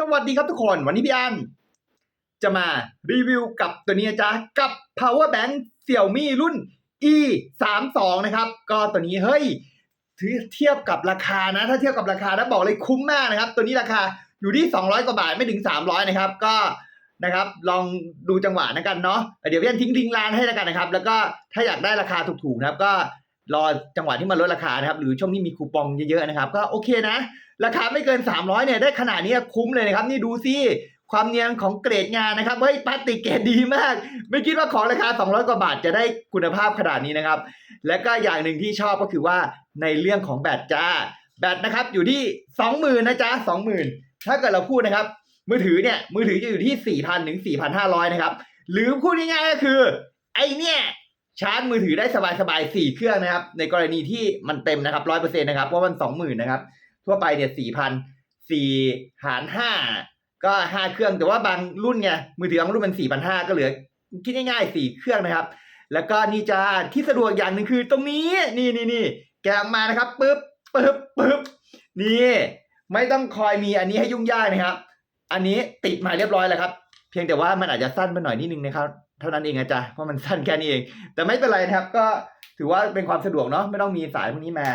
สวัสดีครับทุกคน วันนี้พี่อันจะมารีวิวกับตัวนี้จ๊ะกับ power bank Xiaomi รุ่น e 3 2นะครับ ก็ตัวนี้เฮ้ยเทียบกับราคานะ ถ้าเทียบกับราคานะบอกเลยคุ้มมากนะครับ ตัวนี้ราคาอยู่ที่ 200 กว่าบาทไม่ถึง 300 นะครับ ก็นะครับลองดูจังหวะนะกันเนาะเดี๋ยวพี่อันทิ้งลิงก์ร้านให้แล้วกันนะครับ แล้วก็ถ้าอยากได้ราคาถูกๆนะครับ ก็รอจังหวะที่มันลดราคานะครับ หรือช่วงนี้มีคูปองเยอะๆนะครับ ก็โอเคนะ ราคาไม่เกิน 300เนี่ยได้ขนาดนี้คุ้มเลยนะครับ นี่ดูสิความเนียนของเกรดงานนะครับเฮ้ยพลาสติกเกรดดีมาก ไม่คิดว่าของราคา 200 กว่าบาทจะได้คุณภาพขนาดนี้นะครับ และก็อย่างหนึ่งที่ชอบก็คือว่าในเรื่องของแบตจ้า แบตนะครับอยู่ที่ 20,000นะจ๊ะ20,000 ถ้าเกิดเราพูดนะครับ มือถือเนี่ยมือถือจะอยู่ที่ 4,000 ถึง 4,500 นะครับ หรือพูดง่ายๆก็คือ ไอเนี่ยชาร์จมือถือได้สบายๆ4เครื่องนะครับ ในกรณีที่มันเต็มนะครับ100%นะครับเพราะมัน 20,000 นะครับ ทั่วไปเนี่ยสี่พันสี่หารห้าก็ห้าเครื่องแต่ว่าบางรุ่นไงมือถือบางรุ่นมันสี่พันห้าก็เหลือคิดง่ายๆสี่เครื่องนะครับ แล้วก็นี่จ้าที่สะดวกอย่างหนึ่งคือตรงนี้นี่นี่นี่แกะมานะครับปึ๊บปึ๊บปึ๊บนี่ไม่ต้องคอยมีอันนี้ให้ยุ่งยากนะครับ อันนี้ติดมาเรียบร้อยแล้วครับ เพียงแต่ว่ามันอาจจะสั้นไปหน่อยนิดนึงนะครับ เท่านั้นเองอาจารย์เพราะมันสั้นแค่นี้เอง แต่ไม่เป็นไรนะครับ ก็ถือว่าเป็นความสะดวกเนาะไม่ต้องมีสายพวกนี้มา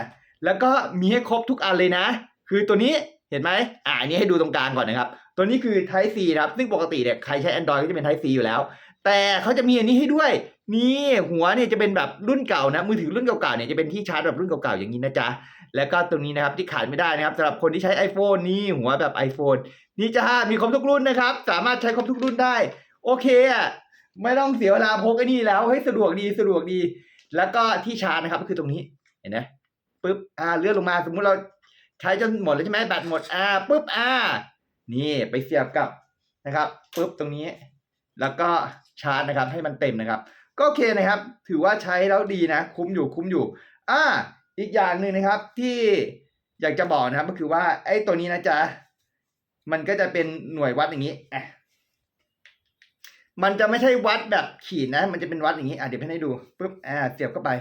แล้วก็มีให้ครบทุกอันเลยนะ คือตัวนี้เห็นไหมอ่าอันนี้ให้ดูตรงกลางก่อนนะครับ ตัวนี้คือ Type C นะครับ ซึ่งปกติเนี่ยใครใช้ Android ก็จะเป็น Type C อยู่แล้ว แต่เขาจะมีอันนี้ให้ด้วย นี่หัวเนี่ยจะเป็นแบบรุ่นเก่านะ มือถือรุ่นเก่าๆเนี่ยจะเป็นที่ชาร์จแบบรุ่นเก่าๆอย่างนี้นะจ๊ะ แล้วก็ตรงนี้นะครับที่ขาดไม่ได้นะครับสำหรับคนที่ใช้ iPhone นี่หัวแบบ iPhone นี่จ้ามีครบทุกรุ่นนะครับ สามารถใช้ครบทุกรุ่นได้ โอเคอะไม่ต้องเสียเวลาพกไอ้นี่แล้วเฮ้ยสะดวกดีสะดวกดี แล้วก็ที่ชาร์จนะครับก็คือตรงนี้เห็นไหม ปึ๊บอ่าเลื่อนลงมา สมมุติเราใช้จนหมดแล้วใช่ไหมแบตหมดอ่าปึ๊บอ่า นี่ไปเสียบกับนะครับปึ๊บตรงนี้ แล้วก็ชาร์จนะครับ ให้มันเต็มนะครับ ก็โอเคนะครับ ถือว่าใช้แล้วดีนะ คุ้มอยู่คุ้มอยู่ อ่า อีกอย่างหนึ่งนะครับที่อยากจะบอกนะครับ ก็คือว่าไอ้ตัวนี้นะจ๊ะมันก็จะเป็นหน่วยวัดอย่างนี้อะมันจะไม่ใช่วัดแบบขีดนะ มันจะเป็นวัดอย่างนี้ อะเดี๋ยวให้ดูปุ๊บ อ่า เสียบเข้าไป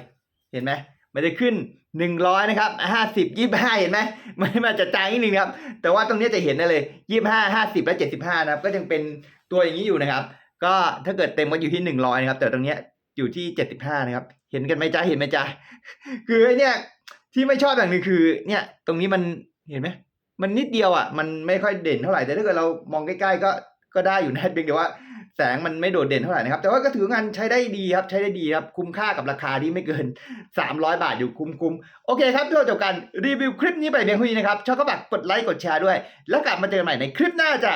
เห็นไหม มันจะขึ้นหนึ่งร้อยนะครับห้าสิบยี่ห้าเห็นไหมมันมันจะจางนิดนึงครับ แต่ว่าตรงนี้จะเห็นได้เลยยี่ห้าห้าสิบและเจ็ดสิบห้านะครับ ก็ยังเป็นตัวอย่างนี้อยู่นะครับ ก็ถ้าเกิดเต็มก็อยู่ที่หนึ่งร้อยนะครับ แต่ตรงนี้อยู่ที่เจ็ดสิบห้านะครับ เห็นกันไหมจ๊ะเห็นไหมจ๊ะคือเนี่ยที่ไม่ชอบอย่างหนึงคือ เนี่ยตรงนี้มันเห็นไหมมันนิดเดียวอะ มันไม่ค่อยเด่นเท่าไหร่ แต่ถ้าเกิดเรามองใกล้ๆก็ก็ได้อยู่นะเพียงแต่ว่า แสงมันไม่โดดเด่นเท่าไหร่นะครับ แต่ว่าก็ถืองานใช้ได้ดีครับ ใช้ได้ดีครับ คุ้มค่ากับราคาที่ไม่เกิน 300 บาทอยู่คุ้มคุ้มโอเคครับเราจบกันรีวิวคลิปนี้ไปเพียงเท่านี้นะครับชอบก็ฝากกดไลค์กดแชร์ด้วย แล้วกลับมาเจอกันใหม่ในคลิปหน้าจ้ะ